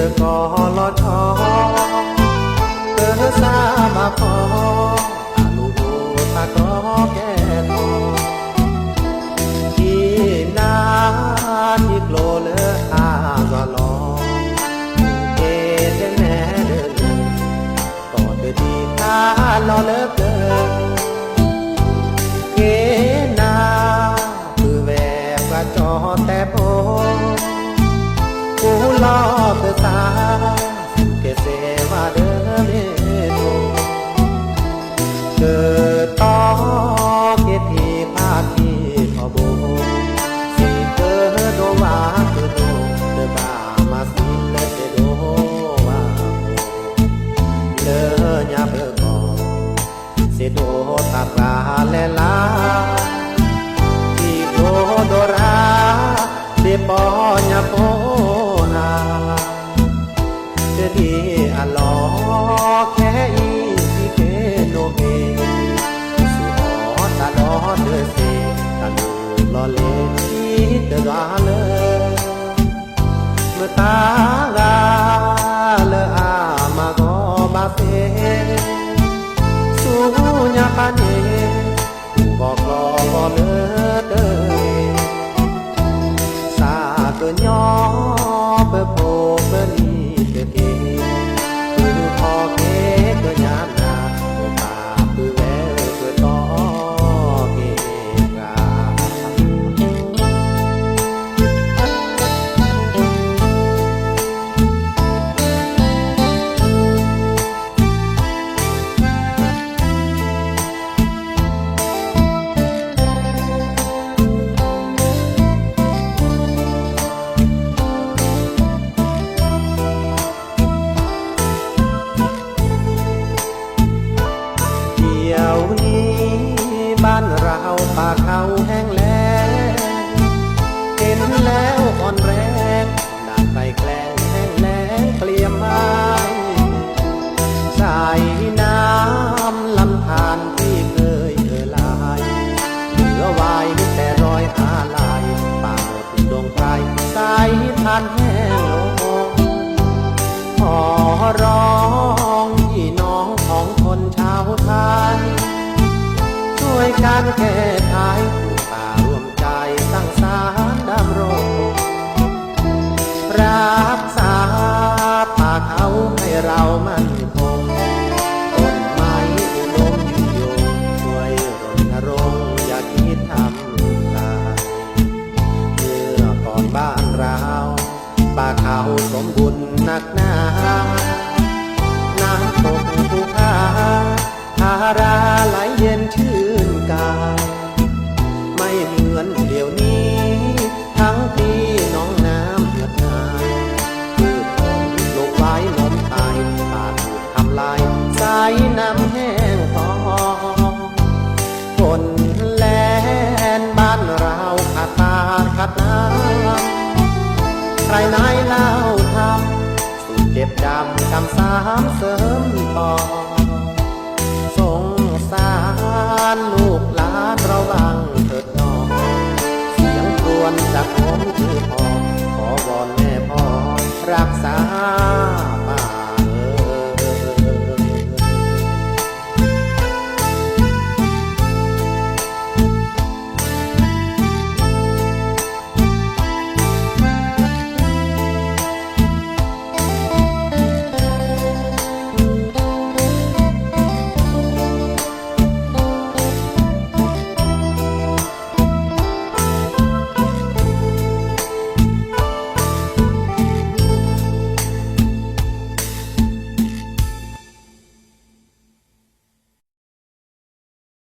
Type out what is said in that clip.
the call ตอสาเกเสว่าเดินเมโท เกิดต่อเกทีพาทีพอโบสิเกิดโดว่าเกิดโดเดบามาสิเลเดโดว่าเลญาเบกอเสโดตาปลาแลลาที่โดโดราเดปอญาโปนา เ ดดีอะลอแค่อีสิเกโนเกสุออตาดอเดเซตาดูลอเลที่เดดาเลเมื่อตากาเลอามาก็บาเฟสูญาปาเนบอกรอก็เลเด sa cơ nhỏ bơ อนแรงด่านไปแกล้งแห้งแล้งเปลี่ยมไม้สายน้ำลำธารที่เคยเอ่อลายเหลือไว้แต่รอยอาลายป่าหมดดวงไพรสายทานแห้งลงขอร้องพี่น้องของคนชาวไทยช่วยกันแก้ สมบุญหนักหนาน้ำตกภูผาทาราไหลเย็นชื่นกายไม่เหมือนเดี๋ยวนี้ ทั้งปีน้องน้ำเหือดหายพืชผลลูกไว้ล้มตายป่าถูกทำลายสายน้ำแห้งตองคนแลนบ้านเราขาดตาขาดน้ำใครนาย จ็บดำกำสามเสริมต่อสงสารลูกหลานระวังเถิดน้องเสียงครวนจากผมคือพอขอวอนแม่พ่อรักษา